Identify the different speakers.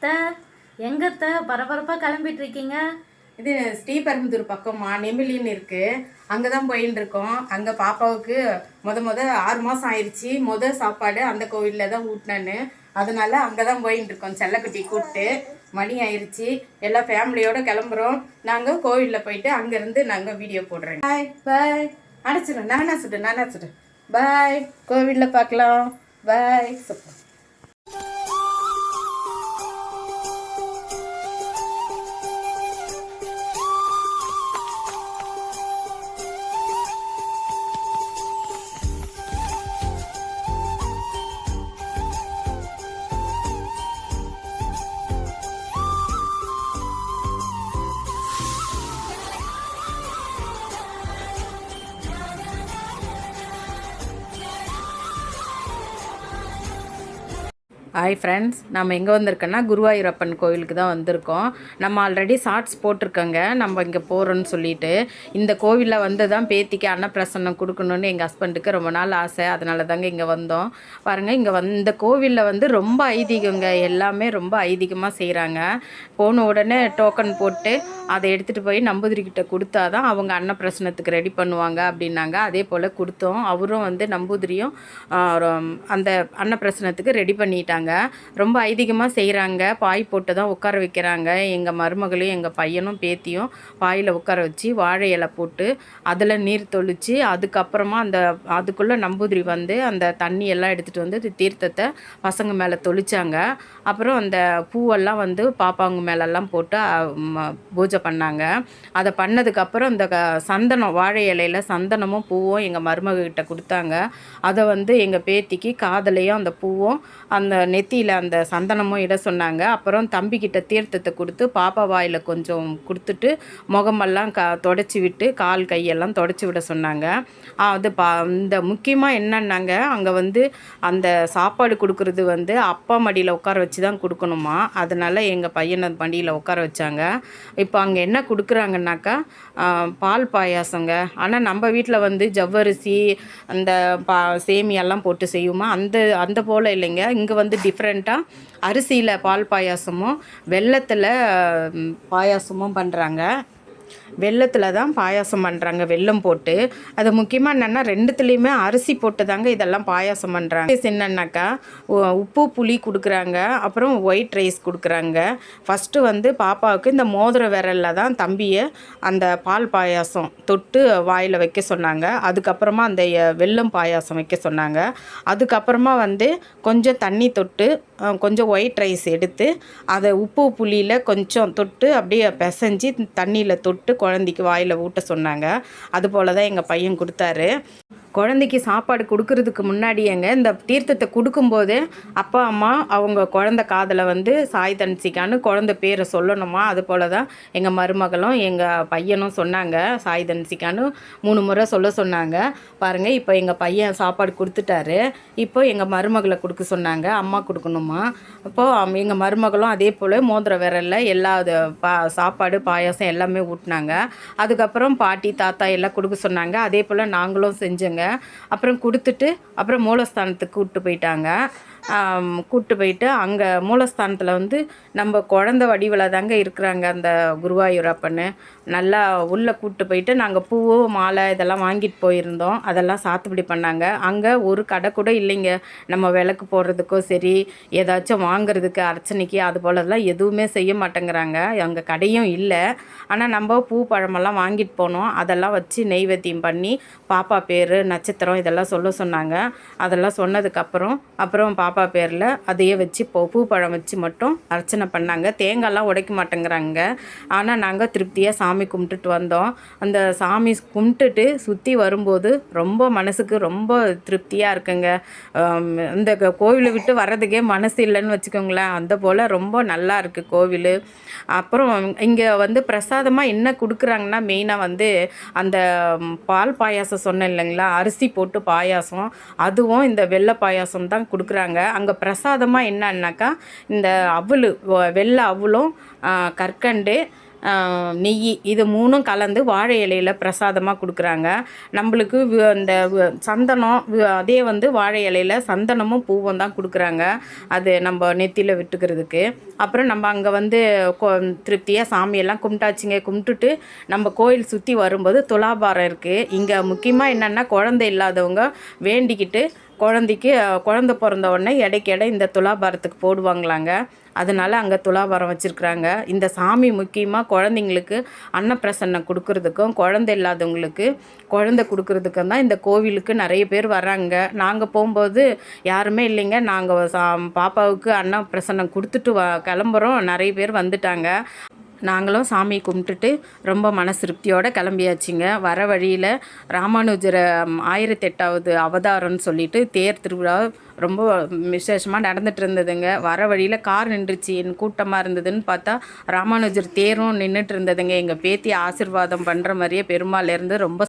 Speaker 1: அத்தை எங்கத்த? பரபரப்பாக கிளம்பிட்டு இருக்கீங்க
Speaker 2: இது ஸ்ரீபெரும்புதூர் பக்கமா? நெமிலின்னு இருக்குது அங்கே தான் போயின்னு இருக்கோம் அங்கே பாப்பாவுக்கு முத முத ஆறு மாதம் ஆயிடுச்சு முத சாப்பாடு அந்த கோவிலில் தான் ஊட்டினேன்னு. அதனால அங்கே தான் போயின்னு இருக்கோம் செல்லக்குட்டி கூப்பிட்டு மணி ஆயிடுச்சு எல்லா ஃபேமிலியோட கிளம்புறோம். நாங்கள் கோவிலில் போயிட்டு அங்கேருந்து நாங்கள் வீடியோ போடுறோம் பாய் பாய் அடைச்சிடும் நானா சுடு நானா சுடு. பாய் கோவிலில் பார்க்கலாம் பாய் சூப்பர் ஹாய் ஃப்ரெண்ட்ஸ் நம்ம எங்கே வந்திருக்கோன்னா குருவாயூரப்பன் கோவிலுக்கு தான் வந்திருக்கோம். நம்ம ஆல்ரெடி ஷார்ட்ஸ் போட்டிருக்கோங்க. நம்ம இங்கே போகிறோன்னு சொல்லிட்டு. இந்த கோவிலில் வந்து தான் பேத்திக்கு அன்னப்பிரசன்னம் கொடுக்கணுன்னு எங்கள் ஹஸ்பண்டுக்கு ரொம்ப நாள் ஆசை. அதனால தாங்க இங்கே வந்தோம். பாருங்கள் இங்கே வந்த இந்த கோவிலில் வந்து ரொம்ப ஐதீகங்க. எல்லாமே ரொம்ப ஐதீகமாக செய்கிறாங்க போன உடனே டோக்கன் போட்டு அதை எடுத்துகிட்டு போய் நம்பூதிரிக்கிட்ட கொடுத்தா தான் அவங்க அன்னப்பிரசனத்துக்கு ரெடி பண்ணுவாங்க அப்படின்னாங்க. அதே போல் கொடுத்தோம். அவரும் வந்து நம்பூதிரியும் அந்த அன்னப்பிரசனத்துக்கு ரெடி பண்ணிட்டாங்க. ரொம்ப ஐதீகமாக செய்கிறாங்க. பாய் போட்டு தான் உட்கார வைக்கிறாங்க. எங்கள் மருமகளையும் எங்கள் பையனும் பேத்தியும் பாயில் உட்கார வச்சு வாழை இலை போட்டு அதில் நீர் தொழிச்சு அதுக்கப்புறமா அந்த அதுக்குள்ளே நம்பூதிரி வந்து அந்த தண்ணி எல்லாம் எடுத்துகிட்டு வந்து தீர்த்தத்தை பசங்க மேலே தொளிச்சாங்க. அப்புறம் அந்த பூவெல்லாம் வந்து பாப்பாங்க மேலெல்லாம் போட்டு பூஜை பண்ணாங்க. அதை பண்ணதுக்கப்புறம் இந்த க- சந்தனம் வாழை இலையில சந்தனமும் பூவும் எங்கள் மருமகிட்ட கொடுத்தாங்க. அதை வந்து எங்கள் பேத்திக்கு காதலையும் அந்த பூவும் அந்த நெத்தியில் அந்த சந்தனமும் இட சொன்னாங்க. அப்புறம் தம்பிக்கிட்ட தீர்த்தத்தை கொடுத்து பாப்பா வாயில் கொஞ்சம் கொடுத்துட்டு முகமெல்லாம் க தொடச்சி விட்டு கால் கையெல்லாம் தொடச்சி விட சொன்னாங்க. அது பா இந்த முக்கியமாக என்னன்னாங்க அங்கே வந்து அந்த சாப்பாடு கொடுக்குறது வந்து அப்பா மடியில் உட்கார வச்சு தான் கொடுக்கணுமா? அதனால் எங்கள் பையனை மடியில் உட்கார வச்சாங்க. இப்போ அங்கே என்ன கொடுக்குறாங்கன்னாக்கா பால் பாயாசங்க. ஆனால் நம்ம வீட்டில் வந்து ஜவ்வரிசி அந்த பா சேமியெல்லாம் போட்டு செய்வோமா அந்த அந்த போல் இல்லைங்க. இங்கே வந்து டிஃப்ரெண்ட்டாக அரிசியில் பால் பாயாசமும் வெல்லத்தில் பாயாசமும் பண்ணுறாங்க வெள்ளத்தில் தான் பாயாசம் பண்ணுறாங்க வெல்லம் போட்டு. அது முக்கியமாக என்னென்னா ரெண்டுத்துலேயுமே அரிசி போட்டு தாங்க இதெல்லாம் பாயாசம் பண்ணுறாங்க என்னன்னாக்கா உப்பு புளி கொடுக்குறாங்க அப்புறம் ஒயிட் ரைஸ் கொடுக்குறாங்க. ஃபஸ்ட்டு வந்து பாப்பாவுக்கு இந்த மோதிர விரலில் தான் தம்பியை அந்த பால் பாயாசம் தொட்டு வாயில் வைக்க சொன்னாங்க. அதுக்கப்புறமா அந்த வெள்ளம் வெல்லம் பாயாசம் வைக்க சொன்னாங்க. அதுக்கப்புறமா வந்து கொஞ்சம் தண்ணி தொட்டு கொஞ்சம் ஒயிட் ரைஸ் எடுத்து அதை உப்பு புளியில் கொஞ்சம் தொட்டு அப்படியே பிசைஞ்சி தண்ணியில் தொட்டு குழந்தைக்கு வாயில் ஊட்ட சொன்னாங்க. அதுபோல் தான் எங்கள் பையன் கொடுத்தாரு. குழந்தைக்கு சாப்பாடு கொடுக்கறதுக்கு முன்னாடியேங்க இந்த தீர்த்தத்தை கொடுக்கும்போது அப்பா அம்மா அவங்க குழந்த காதில் வந்து சாய் தன்சிகான்னு குழந்த பேரை சொல்லணுமா? அது போல் தான் எங்கள் மருமகளும் எங்கள் பையனும் சொன்னாங்க. சாய் தன்சிகான்னு மூணு முறை சொல்ல சொன்னாங்க. பாருங்கள் இப்போ எங்கள் பையன் சாப்பாடு கொடுத்துட்டாரு. இப்போ எங்கள் மருமகளை கொடுக்க சொன்னாங்க. அம்மா கொடுக்கணுமா? அப்போது எங்கள் மருமகளும் அதே போல் மோதிர விரலில் எல்லா இது பா சாப்பாடு பாயாசம் எல்லாமே ஊட்டினாங்க. அதுக்கப்புறம் பாட்டி தாத்தா எல்லாம் கொடுக்க சொன்னாங்க. அதே போல் நாங்களும் செஞ்சோங்க. அப்புறம் கொடுத்துட்டு அப்புறம் மூலஸ்தானத்துக்கு கூப்பிட்டு போயிட்டாங்க. கூப்பிட்டு போயிட்டு அங்கே மூலஸ்தானத்தில் வந்து நம்ம குழந்த வடிவில் தாங்க இருக்கிறாங்க அந்த குருவாயூரப்பன்னு. நல்லா உள்ளே கூப்பிட்டு போயிட்டு நாங்கள் பூவு மாலை இதெல்லாம் வாங்கிட்டு போயிருந்தோம். அதெல்லாம் சாத்துப்படி பண்ணாங்க. அங்கே ஒரு கடை கூட இல்லைங்க. நம்ம விளக்கு போடுறதுக்கோ சரி ஏதாச்சும் வாங்குறதுக்கு அர்ச்சனைக்கு அது போலலாம் எதுவுமே செய்ய மாட்டேங்கிறாங்க. அங்கே கடையும் இல்லை. ஆனால் நம்ம பூ பழமெல்லாம் வாங்கிட்டு போனோம். அதெல்லாம் வச்சு நெய்வேத்தியம் பண்ணி பாப்பா பேர் நட்சத்திரம் இதெல்லாம் சொல்ல சொன்னாங்க. அதெல்லாம் சொன்னதுக்கப்புறம் அப்புறம் பாப்பா பேரில் அதையே வச்சு பூ பூ பழம் வச்சு மட்டும் அர்ச்சனை பண்ணாங்க. தேங்காய்லாம் உடைக்க மாட்டேங்கிறாங்க. ஆனால் நாங்கள் திருப்தியாக சாமி கும்பிட்டுட்டு வந்தோம். அந்த சாமி கும்பிட்டுட்டு சுற்றி வரும்போது ரொம்ப மனசுக்கு ரொம்ப திருப்தியாக இருக்குங்க. இந்த க- கோவிலை விட்டு வர்றதுக்கே மனசு இல்லைன்னு வச்சுக்கோங்களேன். அந்த போல் ரொம்ப நல்லா இருக்குது கோவில். அப்புறம் இங்கே வந்து பிரசாதமாக என்ன கொடுக்குறாங்கன்னா மெயினாக வந்து அந்த பால் பாயாசம் சொன்னேன் இல்லைங்களா? அரிசி போட்டு பாயாசம். அதுவும் இந்த வெள்ளை பாயாசம் தான் கொடுக்குறாங்க. அங்கே பிரசாதமாக என்னன்னாக்கா இந்த அவலு வெள்ளை அவலும் கற்கண்டு நெய் இது மூணும் கலந்து வாழை இலையில் பிரசாதமாக கொடுக்குறாங்க. நம்மளுக்கு இந்த சந்தனம் அதே வந்து வாழை இலையில் சந்தனமும் பூவும் தான் கொடுக்குறாங்க. அது நம்ம நெத்தியில் விட்டுக்கிறதுக்கு. அப்புறம் நம்ம அங்கே வந்து திருப்தியாக சாமியெல்லாம் கும்பிட்டாச்சுங்க. கும்பிட்டுட்டு நம்ம கோயில் சுற்றி வரும்போது துலாபாரம் இருக்குது இங்கே முக்கியமாக என்னென்னா குழந்தை இல்லாதவங்க வேண்டிக்கிட்டு குழந்தைக்கு குழந்த பிறந்த உடனே இடைக்கு எடை இந்த துலாபாரத்துக்கு போடுவாங்களாங்க. அதனால் அங்கே துலாபாரம் வச்சுருக்குறாங்க. இந்த சாமி முக்கியமாக குழந்தைங்களுக்கு அன்னப்பிரசன்னம் கொடுக்கறதுக்கும் குழந்தை இல்லாதவங்களுக்கு குழந்தை கொடுக்கறதுக்கும் தான் இந்த கோவிலுக்கு நிறைய பேர் வராங்க நாங்கள் போகும்போது யாருமே இல்லைங்க. நாங்கள் சா பாப்பாவுக்கு அன்னப்பிரசன்னம் கொடுத்துட்டு வ கிளம்புறோம். நிறைய பேர் வந்துட்டாங்க. நாங்களும் சாமி கும்பிட்டுட்டு ரொம்ப மன திருப்தியோடு கிளம்பியாச்சுங்க. வர வழியில் ராமானுஜர் ஆயிரத்தெட்டாவது அவதாரம்னு சொல்லிட்டு தேர் திருவிழா ரொம்ப விசேஷமாக நடந்துட்டு இருந்ததுங்க வர வழியில் கார் நின்றுச்சு. என் கூட்டமாக இருந்ததுன்னு பார்த்தா ராமானுஜர் தேரும் நின்றுட்டு இருந்ததுங்க எங்கள் பேத்தி ஆசிர்வாதம் பண்ணுற மாதிரியே பெருமாள் இருந்து ரொம்ப